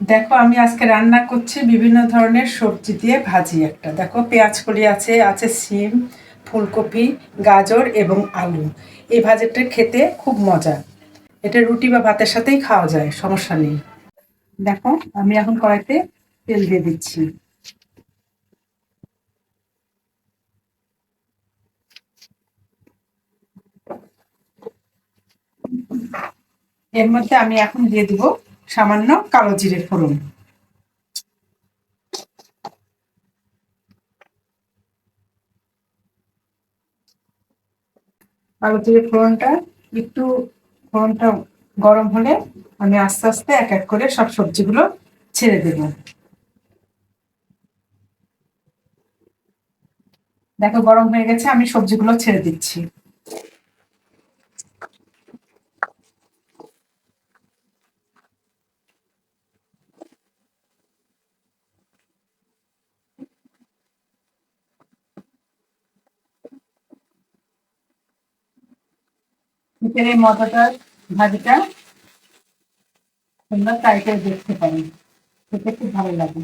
দেখো, আমি আজকে রান্না করছি বিভিন্ন ধরনের সবজি দিয়ে ভাজি একটা। দেখো, পেঁয়াজ কলি আছে আছে সিম ফুলকপি, গাজর এবং আলু। এই ভাজিটা খেতে খুব মজা। এটা রুটি বা ভাতের সাথেই খাওয়া যায়, সমস্যা নেই। দেখো, আমি এখন কড়াইতে তেল দিয়ে দিচ্ছি। এর মধ্যে আমি এখন দিয়ে দিব সামান্য কালো জিরে ফোড়ন। কালো জিরে ফোড়নটা, একটু ফোড়নটা গরম হলে আমি আস্তে আস্তে এক এক করে সব সবজিগুলো ছেড়ে দেব। দেখো গরম হয়ে গেছে, আমি সবজিগুলো ছেড়ে দিচ্ছি। ভিতরে মজাটার ভাজিটা তোমরা ট্রাই করে দেখতে পারো। খেতে খুব ভালো লাগে।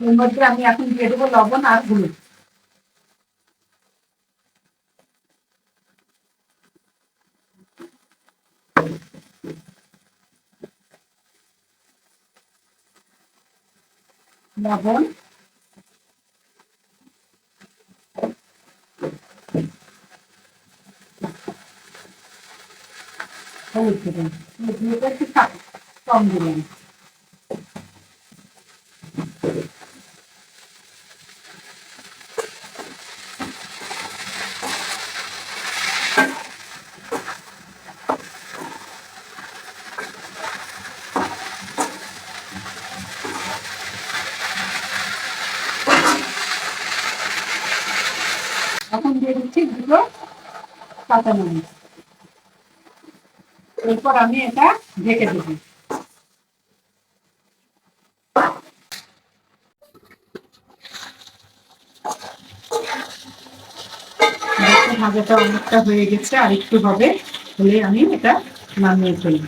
এর মধ্যে আমি এখন দিয়ে দেবো লবণ আর হলুদ। লবণ। হলুদ দেবেন কম দিলেন এখন দিয়ে দিচ্ছি দুটো কাঁচা মরিচ এরপর আমি এটা ঢেকে দেবো। ভাজাটা অনেকটা হয়ে গেছে আর একটু হবে, হলে আমি এটা নামিয়ে ফেলব।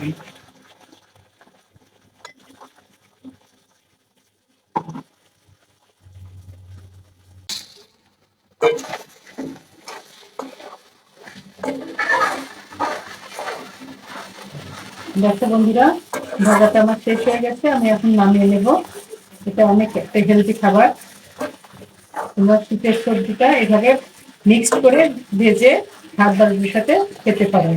দেখো বন্ধুরা ভাজাটা আমার শেষ হয়ে গেছে, আমি এখন নামিয়ে নেব। এটা অনেক একটা হেলদি খাবার। তোমরা শীতের সবজিটা এভাবে মিক্সড করে ভেজে ভাত বাড়ির সাথে খেতে পারো।